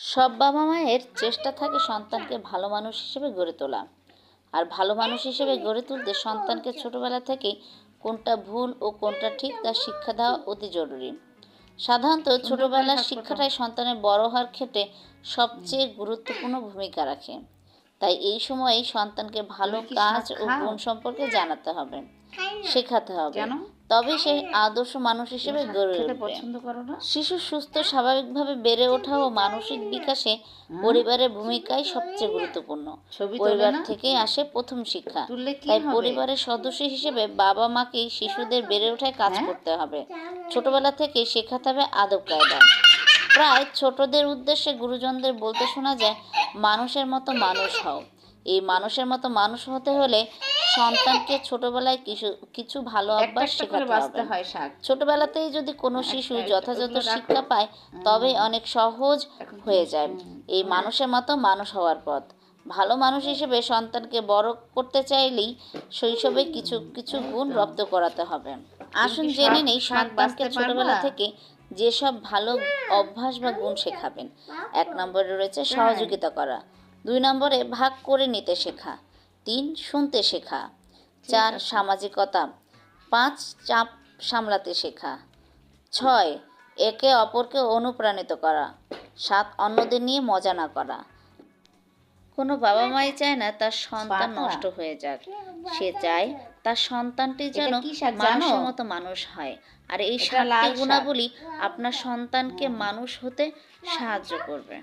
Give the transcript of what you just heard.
সব বাবা মায়ের চেষ্টা থাকে সন্তানকে ভালো মানুষ হিসেবে গড়ে তোলা। আর ভালো মানুষ হিসেবে গড়ে তুলতে সন্তানকে ছোটবেলা থেকেই কোনটা ভুল ও কোনটা ঠিক তার শিক্ষা দেওয়া অতি জরুরি। সাধারণত ছোটবেলার শিক্ষাটাই সন্তানের বড় হওয়ার ক্ষেত্রে সবচেয়ে গুরুত্বপূর্ণ ভূমিকা রাখে। তাই এই সময়েই সন্তানকে ভালো কাজ ও গুণ সম্পর্কে জানাতে হবে শেখাতে হবে। তবে সেই আদর্শ মানুষ হিসেবে গড়ে উঠবে। পছন্দ করো না? শিশু সুস্থ স্বাভাবিকভাবে বেড়ে ওঠা ও মানসিক বিকাশে পরিবারের ভূমিকাই সবচেয়ে গুরুত্বপূর্ণ। পরিবার? থেকেই আসে প্রথম শিক্ষা। তাই পরিবারের সদস্য হিসেবে বাবা মাকেই শিশুদের বেড়ে ওঠায় কাজ হ্যাঁ? করতে হবে। ছোটবেলা থেকে শেখাতে হবে আদব কায়দা প্রায় ছোটদের উদ্দেশ্যে গুরুজনদের বলতে শোনা যায় মানুষের মতো মানুষ হও। এই মানুষের মতো মানুষ হতে হলে সন্তানকে ছোটবেলায় কিছু কিছু ভালো অভ্যাস শেখাতে হবে। ছোটবেলাতেই যদি কোনো শিশু যথাযথ শিক্ষা পায় তবেই অনেক সহজ হয়ে যায়। এই মানুষের মতো মানুষ হওয়ার পথ। ভালো মানুষ হিসেবে সন্তানকে বড় করতে চাইলেই শৈশবে কিছু কিছু গুণ রপ্ত করাতে হবে। আসুন জেনে নেই শাক সন্তানকে ছোটবেলা থেকে যেসব ভালো অভ্যাস বা গুণ শেখাবেন। এক নম্বরে রয়েছে সহযোগিতা করা। দুই নম্বরে ভাগ করে নিতে শেখা। তিন শুনতে শেখা। চার সামাজিকতা। পাঁচ চাপ সামলাতে শেখা। ছয় একে অপরকে অনুপ্রাণিত করা। সাত অন্যদের নিয়ে মজা না করা। কোনো বাবা মাই চায় না তার সন্তান নষ্ট হয়ে যাক। সে চায় তার সন্তানটি যেন মানুষের মতো মানুষ হয়। আর এই সাতটি গুণাবলী আপনার সন্তানকে মানুষ হতে সাহায্য করবে।